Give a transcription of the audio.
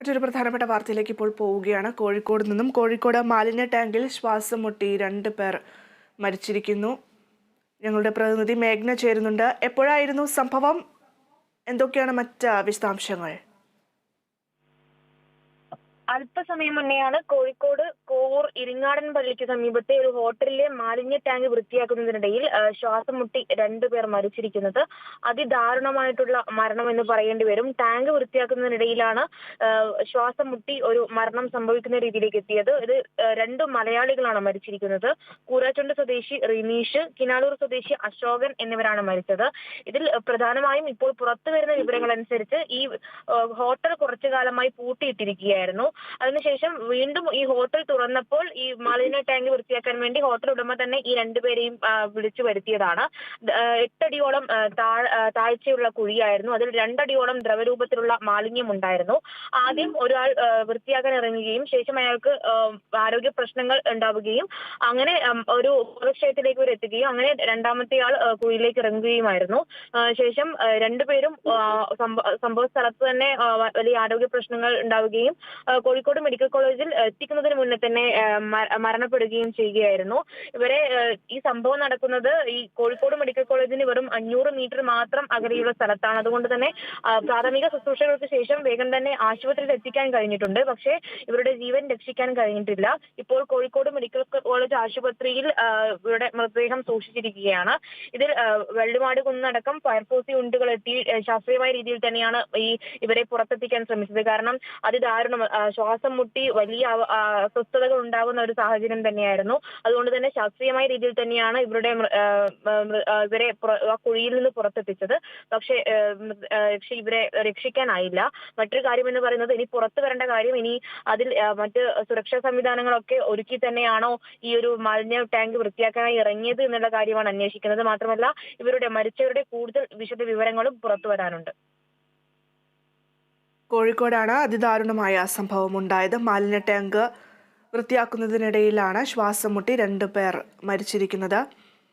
മറ്റൊരു പ്രധാനപ്പെട്ട വാർത്തയിലേക്ക് ഇപ്പോൾ പോവുകയാണ്. കോഴിക്കോട് നിന്നും കോഴിക്കോട് മാലിന്യ ടാങ്കിൽ ശ്വാസം മുട്ടി രണ്ട് പേർ മരിച്ചിരിക്കുന്നു. ഞങ്ങളുടെ പ്രതിനിധി മേഘ്ന ചേരുന്നുണ്ട്. എപ്പോഴായിരുന്നു സംഭവം? എന്തൊക്കെയാണ് മറ്റ് വിശദാംശങ്ങൾ? അല്പസമയം മുന്നെയാണ് കോഴിക്കോട് കോവൂർ ഇരിങ്ങാടൻ പള്ളിക്ക് സമീപത്തെ ഒരു ഹോട്ടലിലെ മാലിന്യ ടാങ്ക് വൃത്തിയാക്കുന്നതിനിടയിൽ ശ്വാസം മുട്ടി രണ്ടുപേർ മരിച്ചിരിക്കുന്നത്. അതിദാരുണമായിട്ടുള്ള മരണം എന്ന് പറയേണ്ടി വരും. ടാങ്ക് വൃത്തിയാക്കുന്നതിനിടയിലാണ് ശ്വാസം മുട്ടി ഒരു മരണം സംഭവിക്കുന്ന രീതിയിലേക്ക് എത്തിയത്. ഇത് രണ്ട് മലയാളികളാണ് മരിച്ചിരിക്കുന്നത്. കൂരാച്ചുണ്ട് സ്വദേശി റിനീഷ് കിനാലൂർ സ്വദേശി അശോകൻ എന്നിവരാണ് മരിച്ചത്. ഇതിൽ പ്രധാനമായും ഇപ്പോൾ പുറത്തു വരുന്ന വിവരങ്ങൾ അനുസരിച്ച് ഈ ഹോട്ടൽ കുറച്ചു കാലമായി പൂട്ടിയിട്ടിരിക്കുകയായിരുന്നു. അതിനുശേഷം വീണ്ടും ഈ ഹോട്ടൽ തുറന്നപ്പോൾ ഈ മാലിന്യ ടാങ്ക് വൃത്തിയാക്കാൻ വേണ്ടി ഹോട്ടൽ ഉടമ തന്നെ ഈ രണ്ടുപേരെയും വിളിച്ചു വരുത്തിയതാണ്. എട്ടടിയോളം താഴ്ചയുള്ള കുഴിയായിരുന്നു. അതിൽ രണ്ടടിയോളം ദ്രവരൂപത്തിലുള്ള മാലിന്യം ഉണ്ടായിരുന്നു. ആദ്യം ഒരാൾ വൃത്തിയാക്കാൻ ഇറങ്ങുകയും ശേഷം അയാൾക്ക് ആരോഗ്യ പ്രശ്നങ്ങൾ ഉണ്ടാവുകയും അങ്ങനെ ഒരു ഉപക്ഷയത്തിലേക്ക് ഇവർ എത്തുകയും അങ്ങനെ രണ്ടാമത്തെ ആൾ കുഴിയിലേക്ക് ഇറങ്ങുകയുമായിരുന്നു. ശേഷം രണ്ടുപേരും സംഭവ സ്ഥലത്ത് തന്നെ വലിയ ആരോഗ്യ പ്രശ്നങ്ങൾ ഉണ്ടാവുകയും കോഴിക്കോട് മെഡിക്കൽ കോളേജിൽ എത്തിക്കുന്നതിന് മുന്നേ തന്നെ മരണപ്പെടുകയും ചെയ്യുകയായിരുന്നു. ഇവരെ ഈ സംഭവം നടക്കുന്നത് ഈ കോഴിക്കോട് മെഡിക്കൽ കോളേജിന് വെറും അഞ്ഞൂറ് മീറ്റർ മാത്രം അകലെയുള്ള സ്ഥലത്താണ്. അതുകൊണ്ട് തന്നെ പ്രാഥമിക ശുശ്രൂഷകൾക്ക് ശേഷം വേഗം തന്നെ ആശുപത്രിയിൽ എത്തിക്കാൻ കഴിഞ്ഞിട്ടുണ്ട്. പക്ഷേ ഇവരുടെ ജീവൻ രക്ഷിക്കാൻ കഴിഞ്ഞിട്ടില്ല. ഇപ്പോൾ കോഴിക്കോട് മെഡിക്കൽ കോളേജ് ആശുപത്രിയിൽ ഇവരുടെ മൃതദേഹം സൂക്ഷിച്ചിരിക്കുകയാണ്. ഇതിൽ വെള്ളിമാട് കുന്നടക്കം ഫയർഫോഴ്സ് യൂണിറ്റുകൾ എത്തി ശാസ്ത്രീയമായ രീതിയിൽ തന്നെയാണ് ഈ ഇവരെ പുറത്തെത്തിക്കാൻ ശ്രമിച്ചത്. കാരണം അതിദാരുണം ശ്വാസം മുട്ടി വലിയ അസ്വസ്ഥതകൾ ഉണ്ടാകുന്ന ഒരു സാഹചര്യം തന്നെയായിരുന്നു. അതുകൊണ്ട് തന്നെ ശാസ്ത്രീയമായ രീതിയിൽ തന്നെയാണ് ഇവരുടെ ഇവരെ ആ കുഴിയിൽ നിന്ന് പുറത്തെത്തിച്ചത്. പക്ഷേ പക്ഷെ ഇവരെ രക്ഷിക്കാനായില്ല. മറ്റൊരു കാര്യം എന്ന് പറയുന്നത് ഇനി പുറത്തു വരേണ്ട കാര്യം ഇനി അതിൽ മറ്റ് സുരക്ഷാ സംവിധാനങ്ങളൊക്കെ ഒരുക്കി തന്നെയാണോ ഈ ഒരു മാലിന്യ ടാങ്ക് വൃത്തിയാക്കാനായി ഇറങ്ങിയത് എന്നുള്ള കാര്യമാണ് അന്വേഷിക്കുന്നത്. മാത്രമല്ല ഇവരുടെ മരിച്ചവരുടെ കൂടുതൽ വിശദ വിവരങ്ങളും പുറത്തു വരാനുണ്ട്. കോഴിക്കോടാണ് അതിദാരുണമായ സംഭവം ഉണ്ടായത് മാലിന്യ ടാങ്ക് വൃത്തിയാക്കുന്നതിനിടയിലാണ് ശ്വാസം മുട്ടി രണ്ട് പേർ മരിച്ചിരിക്കുന്നത്.